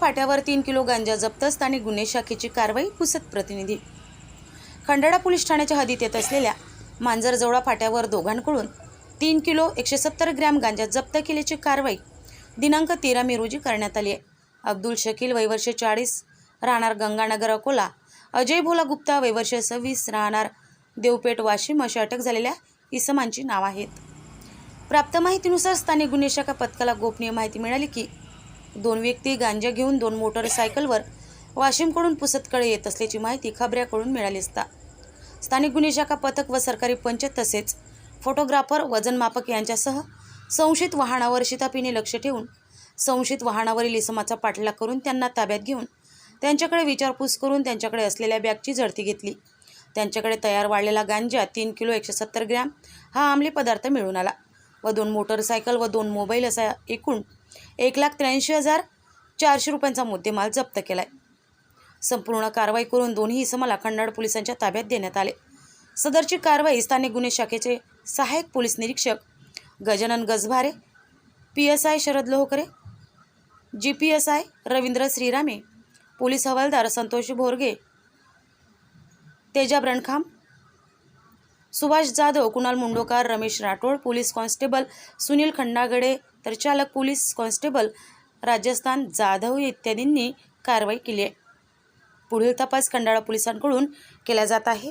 फाट्यावर तीन किलो गांजा जप्त स्थानिक गुन्हे शाखेची कारवाई पुसत प्रतिनिधी. खंडाळा पोलीस ठाण्याच्या हद्दीत येत असलेल्या मांजरजवळा फाट्यावर दोघांकडून तीन किलो एकशे सत्तर ग्रॅम गांजा जप्त केल्याची कारवाई दिनांक तेरा मे रोजी करण्यात आली आहे. अब्दुल शकील वयवर्ष चाळीस राहणार गंगानगर अकोला अजय भोला गुप्ता वयवर्ष सव्वीस राहणार देवपेठ वाशिम अशी अटक झालेल्या इसमांची नाव आहेत. प्राप्त माहितीनुसार स्थानिक गुन्हे शाखा पथकाला गोपनीय माहिती मिळाली की दोन व्यक्ती गांजा घेऊन दोन मोटरसायकलवर वाशिमकडून पुसतकडे येत असल्याची माहिती खबऱ्याकडून मिळाली असता. स्थानिक गुन्हे शाखा पथक व सरकारी पंच तसेच फोटोग्राफर वजनमापक यांच्यासह संशयित वाहनावर शितापीने लक्ष ठेवून संशयित वाहनावरील इसमाचा पाठलाग करून त्यांना ताब्यात घेऊन त्यांच्याकडे विचारपूस करून त्यांच्याकडे असलेल्या बॅगची झडती घेतली. त्यांच्याकडे तयार वाढलेला गांजा तीन किलो एकशे सत्तर ग्रॅम हा अंमली पदार्थ मिळून आला. व दोन मोटरसायकल व दोन मोबाईल असा एकूण एक लाख त्र्याऐंशी हजार चारशे रुपयांचा मुद्देमाल जप्त केला आहे संपूर्ण कारवाई करून दोन्ही इसमाला खंडाळ पोलिसांच्या ताब्यात देण्यात आले. सदरची कारवाई स्थानिक गुन्हे शाखेचे सहाय्यक पोलीस निरीक्षक Gajanan Gajbhare P S I Sharad Lohkare ji P S I Ravindra Shrirame police हवालदार संतोष भोरगे तेजा ब्रणखांब सुभाष जाधव कुणाल मुंडोकार रमेश राठोड पोलीस कॉन्स्टेबल सुनील खंडागडे तर चालक पोलीस कॉन्स्टेबल राजस्थान जाधव इत्यादींनी कारवाई केली आहे. पुढील तपास खंडाळा पोलिसांकडून केला जात आहे.